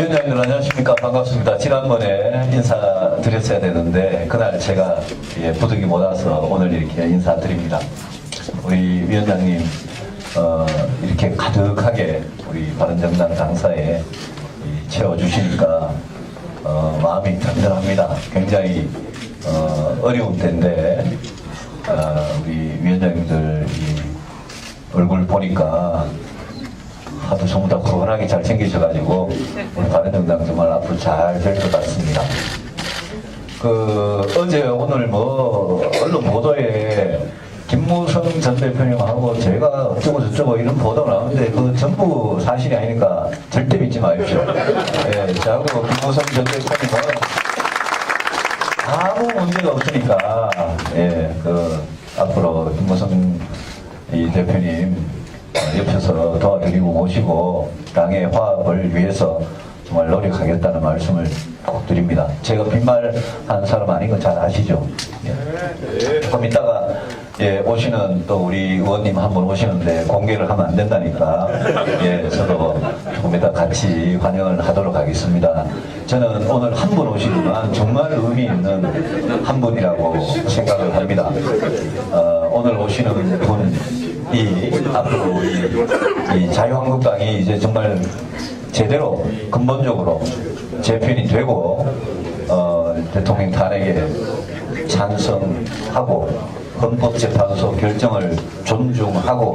위원장님 안녕하십니까 반갑습니다. 지난번에 인사드렸어야 되는데 그날 제가 예, 부득이 못 와서 오늘 이렇게 인사드립니다. 우리 위원장님 어, 이렇게 가득하게 우리 바른정당 당사에 이 채워주시니까 어, 마음이 든든합니다. 굉장히 어, 어려운 때인데 어, 우리 위원장님들 이 얼굴 보니까 하도 전부 다 건강하게 잘 챙기셔가지고 우리 바른정당 정말 앞으로 잘 될 것 같습니다. 그 어제 오늘 뭐 언론 보도에 김무성 전 대표님하고 제가 어쩌고 저쩌고 이런 보도가 나오는데 그 전부 사실이 아니니까 절대 믿지 마십시오. 예, 저하고 김무성 전 대표님은 아무 문제가 없으니까 예, 그 앞으로 김무성 이 대표님 어, 옆에서 도와드리고 모시고 당의 화합을 위해서 정말 노력하겠다는 말씀을 꼭 드립니다. 제가 빈말한 사람 아닌 건 잘 아시죠? 예. 조금 이따가 예, 오시는 또 우리 의원님 한 분 오시는데 공개를 하면 안 된다니까 예, 저도 조금 이따 같이 환영을 하도록 하겠습니다. 저는 오늘 한 분 오시지만 정말 의미 있는 한 분이라고 생각을 합니다. 어, 오늘 오시는 분 이 앞으로 이, 이 자유한국당이 이제 정말 제대로 근본적으로 재편이 되고 어, 대통령 탄핵에 찬성하고 헌법재판소 결정을 존중하고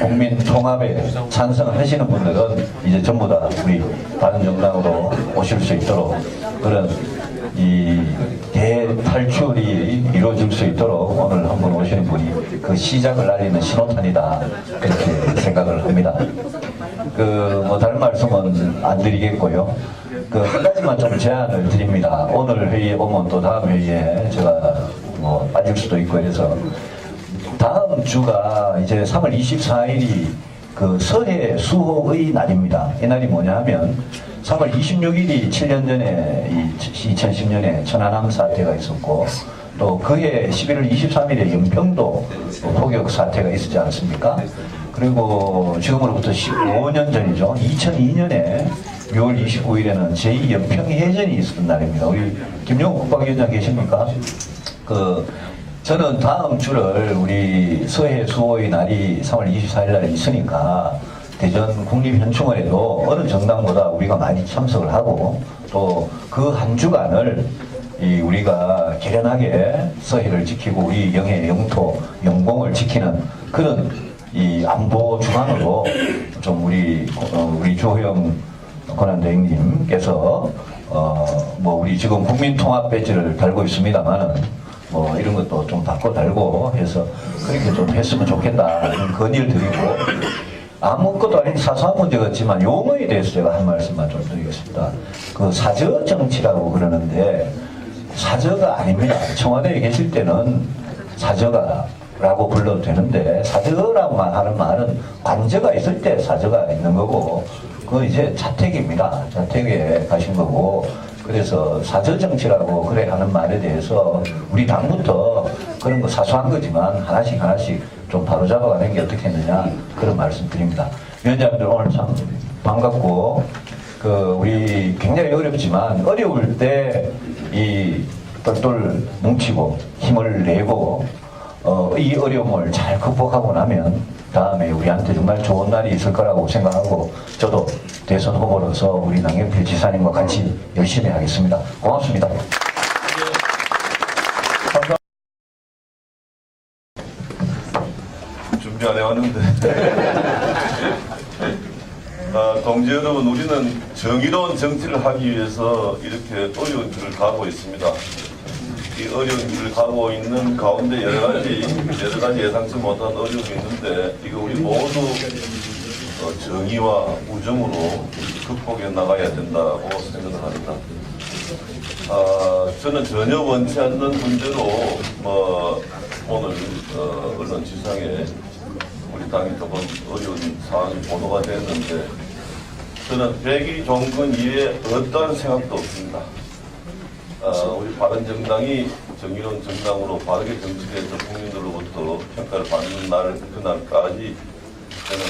국민 통합에 찬성하시는 분들은 이제 전부 다 우리 바른정당으로 오실 수 있도록 그런 이 대탈출이 이루어질 수 있도록 오늘 한분 오시는 분이 그 시작을 알리는 신호탄이다 그렇게 생각을 합니다. 그 뭐 다른 말씀은 안 드리겠고요. 그 한 가지만 좀 제안을 드립니다. 오늘 회의에 오면 또 다음 회의에 제가 뭐 빠질 수도 있고 해서 다음 주가 이제 3월 24일이 그 서해 수호의 날입니다. 이 날이 뭐냐 하면 3월 26일이 7년 전에 이 2010년에 천안함 사태가 있었고 또 그해 11월 23일에 연평도 포격 사태가 있었지 않습니까? 그리고 지금으로부터 15년 전이죠. 2002년에 6월 29일에는 제2연평해전이 있었던 날입니다. 우리 김용국 국방위원장 계십니까? 그 저는 다음 주를 우리 서해 수호의 날이 3월 24일 날에 있으니까 대전 국립현충원에도 어느 정당보다 우리가 많이 참석을 하고 또 그 한 주간을 이 우리가 계련하게 서해를 지키고 우리 영해 영토 영공을 지키는 그런 이 안보 주간으로 좀 우리 어, 우리 조영 권한대행님께서 어 뭐 우리 지금 국민통합 배지를 달고 있습니다만은 뭐 이런 것도 좀 바꿔 달고 해서 그렇게 좀 했으면 좋겠다. 건의를 드리고 아무것도 아닌 사소한 문제겠지만 용어에 대해서 제가 한 말씀만 좀 드리겠습니다. 그 사저 정치라고 그러는데 사저가 아닙니다. 청와대에 계실 때는 사저가 라고 불러도 되는데 사저라고만 하는 말은 관저가 있을 때 사저가 있는 거고 그 이제 자택입니다. 자택에 가신 거고 그래서 사저 정치라고 그래 하는 말에 대해서 우리 당부터 그런 거 사소한 거지만 하나씩 하나씩 좀 바로잡아가는 게 어떻겠느냐 그런 말씀 드립니다. 위원장님들 오늘 참 반갑고 그 우리 굉장히 어렵지만 어려울 때 이 똘똘 뭉치고 힘을 내고 어, 이 어려움을 잘 극복하고 나면 다음에 우리한테 정말 좋은 날이 있을 거라고 생각하고 저도 대선 후보로서 우리 남경필 지사님과 같이 열심히 하겠습니다. 고맙습니다. 준비 안 해왔는데. 아, 동지 여러분, 우리는 정의로운 정치를 하기 위해서 이렇게 어려운 길을 가고 있습니다. 이 어려운 길을 가고 있는 가운데 여러 가지, 여러 가지 예상치 못한 어려움이 있는데, 이거 우리 모두 어, 정의와 우정으로 극복해 나가야 된다고 생각을 합니다. 아, 저는 전혀 원치 않는 문제로 뭐 오늘 어, 언론 지상에 우리 당이 조금 어려운 상황이 보도가 됐는데 저는 백이 종군 이외에 어떠한 생각도 없습니다. 아, 우리 바른정당이 정의로운 정당으로 바르게 정치돼서 국민들로부터 평가를 받는 날 그날까지 저는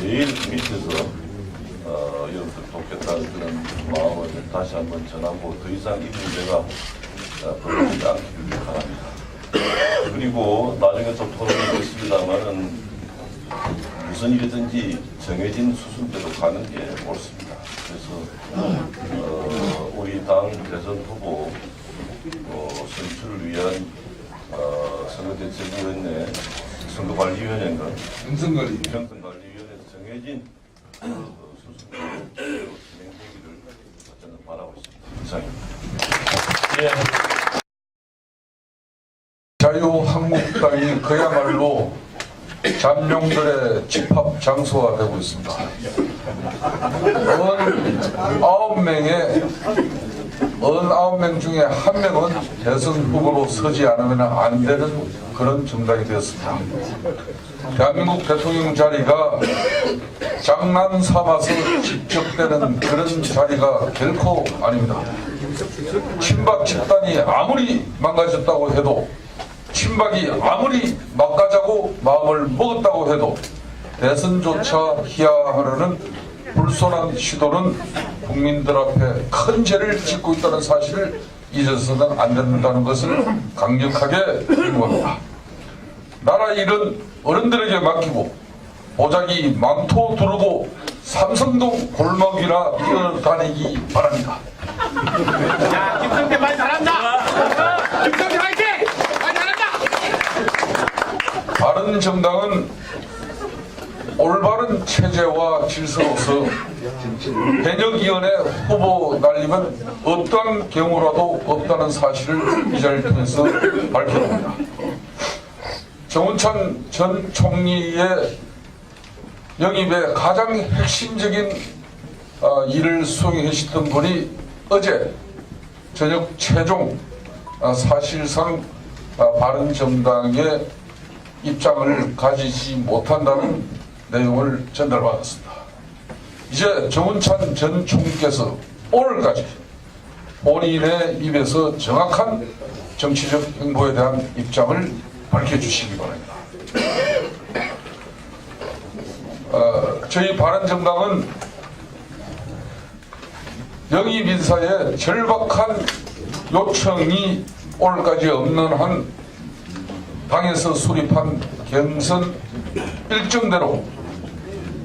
제일 밑에서 어, 여러분들 돕겠다는 그런 마음을 다시 한번 전하고 더 이상 이 문제가 어, 벌어지지 않기를 바랍니다. 그리고 나중에 또 토론이 됐습니다만은 무슨 일이든지 정해진 수순대로 가는 게 옳습니다. 그래서 어, 우리 당 대선 후보 어, 선출을 위한 어, 선거대책위원회, 선거관리위원회인가 음성거리. 정선관리위원회에서 정해진 어, 수순대로 진행되기를 저는 바라고 있습니다. 이상입니다. 자유한국당이 그야말로 잠룡들의 집합 장소가 되고 있습니다. 은 아홉 명의 은 아홉 명 중에 한 명은 대선 후보로 서지 않으면 안 되는 그런 정당이 되었습니다. 대한민국 대통령 자리가 장난 삼아서 직접되는 그런 자리가 결코 아닙니다. 친박 집단이 아무리 망가졌다고 해도 친박이 아무리 막가자고 마음을 먹었다고 해도 대선조차 희야하려는 불손한 시도는 국민들 앞에 큰 죄를 짓고 있다는 사실을 잊어서는 안 된다는 것을 강력하게 요구합니다. 나라 일은 어른들에게 맡기고 보자기 망토 두르고 삼성동 골목이나 뛰어다니기 바랍니다. 야, 김성태 말 잘한다. 김성태 바른 정당은 올바른 체제와 질서로서 현역위원회 후보 날리면 어떠한 경우라도 없다는 사실을 이 자리를 통해서 밝혀봅니다. 정운찬 전 총리의 영입의 가장 핵심적인 어, 일을 수행하셨던 분이 어제 저녁 최종 어, 사실상 어, 바른정당의 입장을 가지지 못한다는 내용을 전달받았습니다. 이제 정운찬 전 총리께서 오늘까지 본인의 입에서 정확한 정치적 행보에 대한 입장을 밝혀주시기 바랍니다. 어, 저희 바른정당은 영입 인사의 절박한 요청이 오늘까지 없는 한 당에서 수립한 경선 일정대로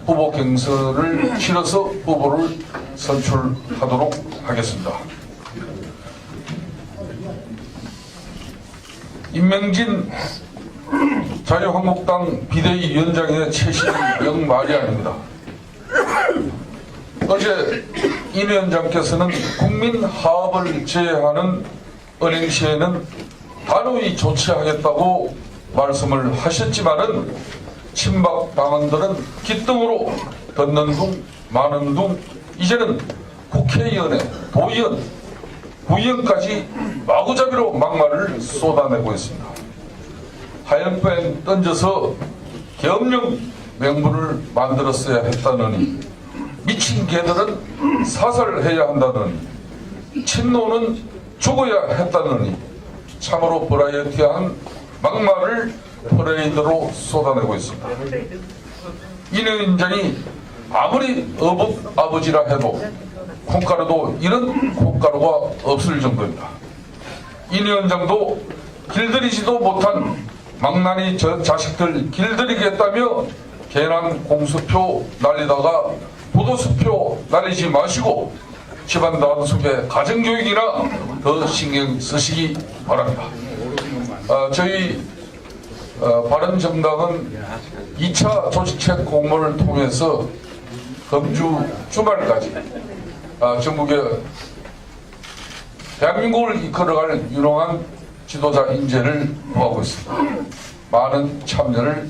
후보 경선을 치러서 후보를 선출하도록 하겠습니다. 임명진 자유한국당 비대위 위원장의 최신은 영 말이 아닙니다. 어제 이 위원장께서는 국민 화합을 제외하는 은행 시에는 단호히 조치하겠다고 말씀을 하셨지만은 친박 당원들은 기뜸으로 듣는 둥 마는 둥 이제는 국회의원에 도의원 구의원까지 마구잡이로 막말을 쏟아내고 있습니다. 하얀펜 던져서 계엄령 명분을 만들었어야 했다느니 미친 개들은 사살해야 한다느니 친노는 죽어야 했다느니 참으로 버라이어티한 막말을 퍼레이드로 쏟아내고 있습니다. 이인장이 아무리 어부 아버지라 해도 콩가루도 이런 콩가루가 없을 정도입니다. 이 위원장도 길들이지도 못한 망나니 저 자식들 길들이겠다며 개난 공수표 날리다가 부도수표 날리지 마시고 집안 단속에 가정교육이나 더 신경 쓰시기 바랍니다. 아, 저희 어, 바른정당은 2차 조직책 공모를 통해서 금주 주말까지 아, 전국의 대한민국을 이끌어갈 유능한 지도자 인재를 구하고 있습니다. 많은 참여를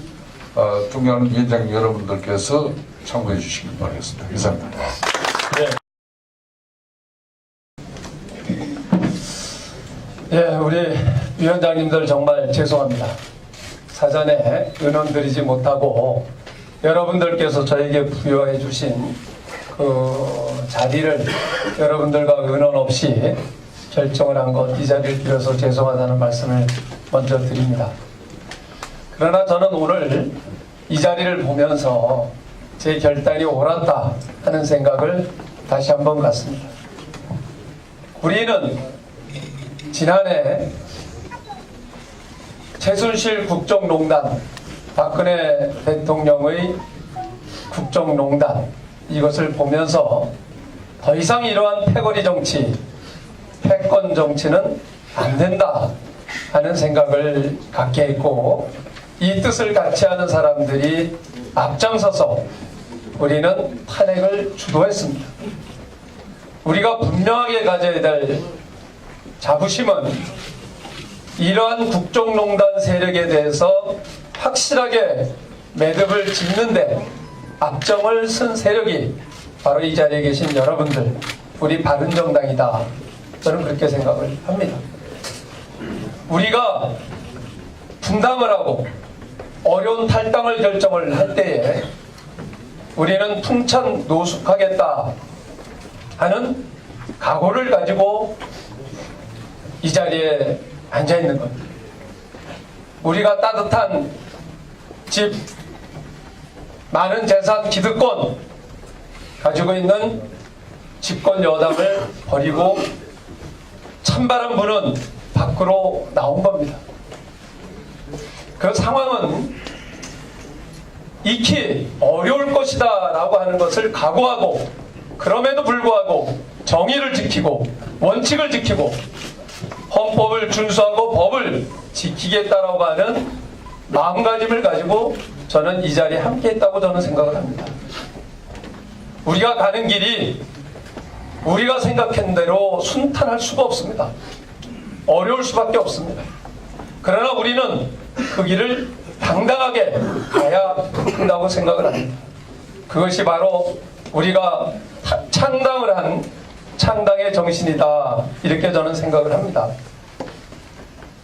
어, 존경하는 위원장 여러분들께서 참고해 주시기 바라겠습니다. 이상입니다. 예, 우리 위원장님들 정말 죄송합니다. 사전에 의논 드리지 못하고 여러분들께서 저에게 부여해 주신 그 자리를 여러분들과 의논 없이 결정을 한 것 이 자리를 빌어서 죄송하다는 말씀을 먼저 드립니다. 그러나 저는 오늘 이 자리를 보면서 제 결단이 옳았다 하는 생각을 다시 한번 갖습니다. 우리는 지난해 최순실 국정농단, 박근혜 대통령의 국정농단 이것을 보면서 더 이상 이러한 패거리 정치, 패권 정치는 안 된다 하는 생각을 갖게 했고 이 뜻을 같이 하는 사람들이 앞장서서 우리는 탄핵을 주도했습니다. 우리가 분명하게 가져야 될 자부심은 이러한 국정농단 세력에 대해서 확실하게 매듭을 짓는데 앞정을 쓴 세력이 바로 이 자리에 계신 여러분들, 우리 바른정당이다. 저는 그렇게 생각을 합니다. 우리가 분당을 하고 어려운 탈당을 결정을 할 때에 우리는 풍천 노숙하겠다 하는 각오를 가지고 이 자리에 앉아 있는 겁니다. 우리가 따뜻한 집, 많은 재산, 기득권 가지고 있는 집권 여당을 버리고 찬바람 부는 밖으로 나온 겁니다. 그 상황은 익히 어려울 것이다 라고 하는 것을 각오하고 그럼에도 불구하고 정의를 지키고 원칙을 지키고 헌법을 준수하고 법을 지키겠다라고 하는 마음가짐을 가지고 저는 이 자리에 함께 했다고 저는 생각을 합니다. 우리가 가는 길이 우리가 생각한 대로 순탄할 수가 없습니다. 어려울 수밖에 없습니다. 그러나 우리는 그 길을 당당하게 가야 한다고 생각을 합니다. 그것이 바로 우리가 타- 창당을 한 창당의 정신이다. 이렇게 저는 생각을 합니다.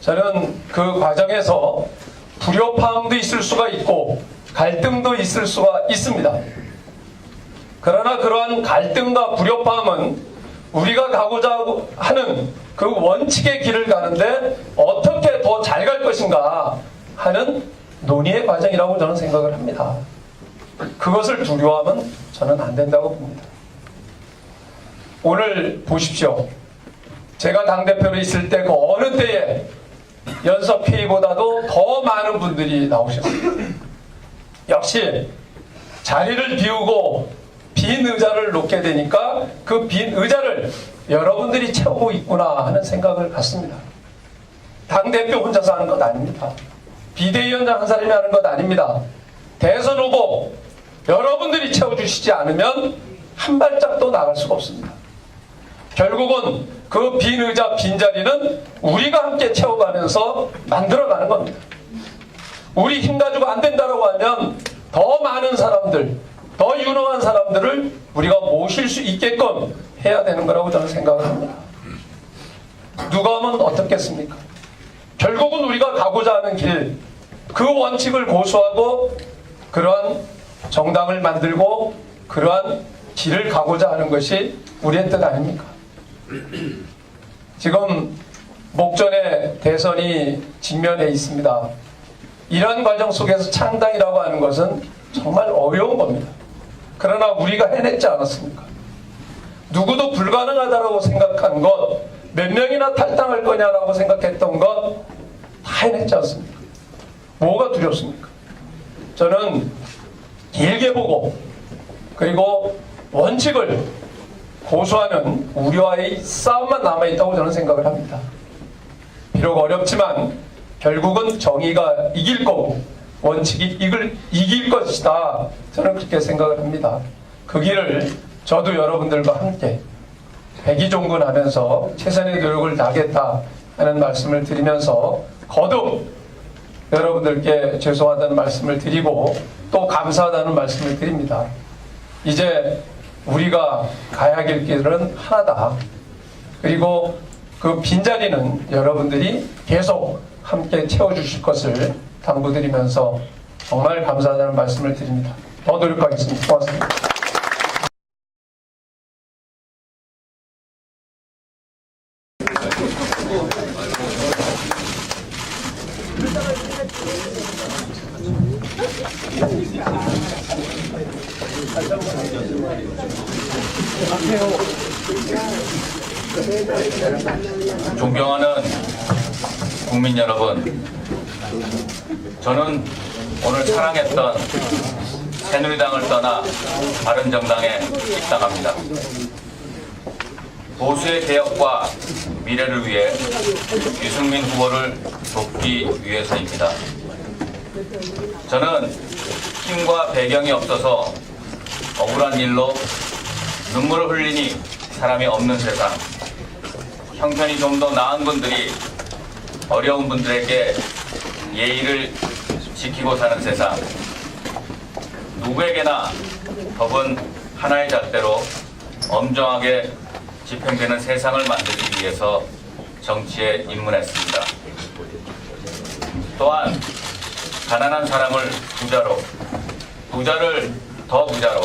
저는 그 과정에서 불협화음도 있을 수가 있고 갈등도 있을 수가 있습니다. 그러나 그러한 갈등과 불협화음은 우리가 가고자 하는 그 원칙의 길을 가는데 어떻게 더 잘 갈 것인가 하는 논의의 과정이라고 저는 생각을 합니다. 그것을 두려워하면 저는 안 된다고 봅니다. 오늘 보십시오. 제가 당대표로 있을 때 그 어느 때에 연석 회의보다도 더 많은 분들이 나오셨습니다. 역시 자리를 비우고 빈 의자를 놓게 되니까 그 빈 의자를 여러분들이 채우고 있구나 하는 생각을 갖습니다. 당대표 혼자서 하는 것 아닙니다. 비대위원장 한 사람이 하는 것 아닙니다. 대선 후보 여러분들이 채워주시지 않으면 한 발짝도 나갈 수가 없습니다. 결국은 그 빈 의자, 빈 자리는 우리가 함께 채워가면서 만들어가는 겁니다. 우리 힘 가지고 안 된다라고 하면 더 많은 사람들, 더 유능한 사람들을 우리가 모실 수 있게끔 해야 되는 거라고 저는 생각을 합니다. 누가 하면 어떻겠습니까? 결국은 우리가 가고자 하는 길, 그 원칙을 고수하고 그러한 정당을 만들고 그러한 길을 가고자 하는 것이 우리의 뜻 아닙니까? 지금 목전에 대선이 직면해 있습니다. 이런 과정 속에서 창당이라고 하는 것은 정말 어려운 겁니다. 그러나 우리가 해냈지 않았습니까? 누구도 불가능하다라고 생각한 것, 몇 명이나 탈당할 거냐라고 생각했던 것, 다 해냈지 않습니까? 뭐가 두렵습니까? 저는 길게 보고, 그리고 원칙을 고수하는 우리와의 싸움만 남아있다고 저는 생각을 합니다. 비록 어렵지만 결국은 정의가 이길 거고 원칙이 이길, 이길 것이다. 저는 그렇게 생각을 합니다. 그 길을 저도 여러분들과 함께 백이종군하면서 최선의 노력을 다하겠다 하는 말씀을 드리면서 거듭 여러분들께 죄송하다는 말씀을 드리고 또 감사하다는 말씀을 드립니다. 이제 우리가 가야 할 길은 하나다. 그리고 그 빈자리는 여러분들이 계속 함께 채워주실 것을 당부드리면서 정말 감사하다는 말씀을 드립니다. 더 노력하겠습니다. 고맙습니다. 존경하는 국민 여러분, 저는 오늘 사랑했던 새누리당을 떠나 바른정당에 입당합니다. 보수의 개혁과 미래를 위해 유승민 후보를 돕기 위해서입니다. 저는 힘과 배경이 없어서 억울한 일로 눈물을 흘리니 사람이 없는 세상, 형편이 좀 더 나은 분들이 어려운 분들에게 예의를 지키고 사는 세상. 누구에게나 법은 하나의 잣대로 엄정하게 집행되는 세상을 만들기 위해서 정치에 입문했습니다. 또한 가난한 사람을 부자로, 부자를 더 부자로,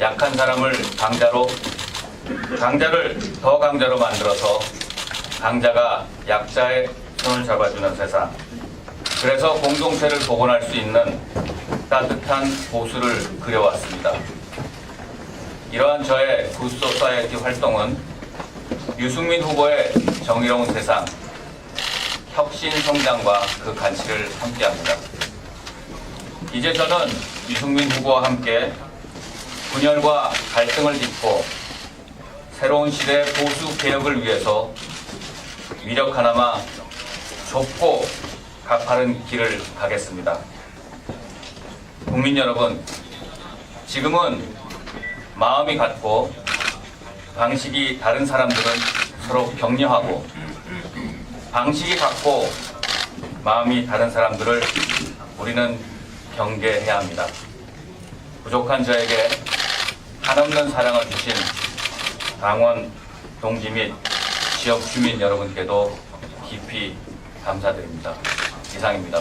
약한 사람을 강자로, 강자를 더 강자로 만들어서 강자가 약자의 손을 잡아주는 세상. 그래서 공동체를 복원할 수 있는 따뜻한 보수를 그려왔습니다. 이러한 저의 굿소사이어티 활동은 유승민 후보의 정의로운 세상, 혁신 성장과 그 가치를 함께합니다. 이제 저는 유승민 후보와 함께 분열과 갈등을 딛고 새로운 시대 보수 개혁을 위해서 위력 하나마 좁고 가파른 길을 가겠습니다. 국민 여러분, 지금은 마음이 같고 방식이 다른 사람들은 서로 격려하고 방식이 같고 마음이 다른 사람들을 우리는 경계해야 합니다. 부족한 저에게 한없는 사랑을 주신 당원 동지 및 지역 주민 여러분께도 깊이 감사드립니다. 이상입니다.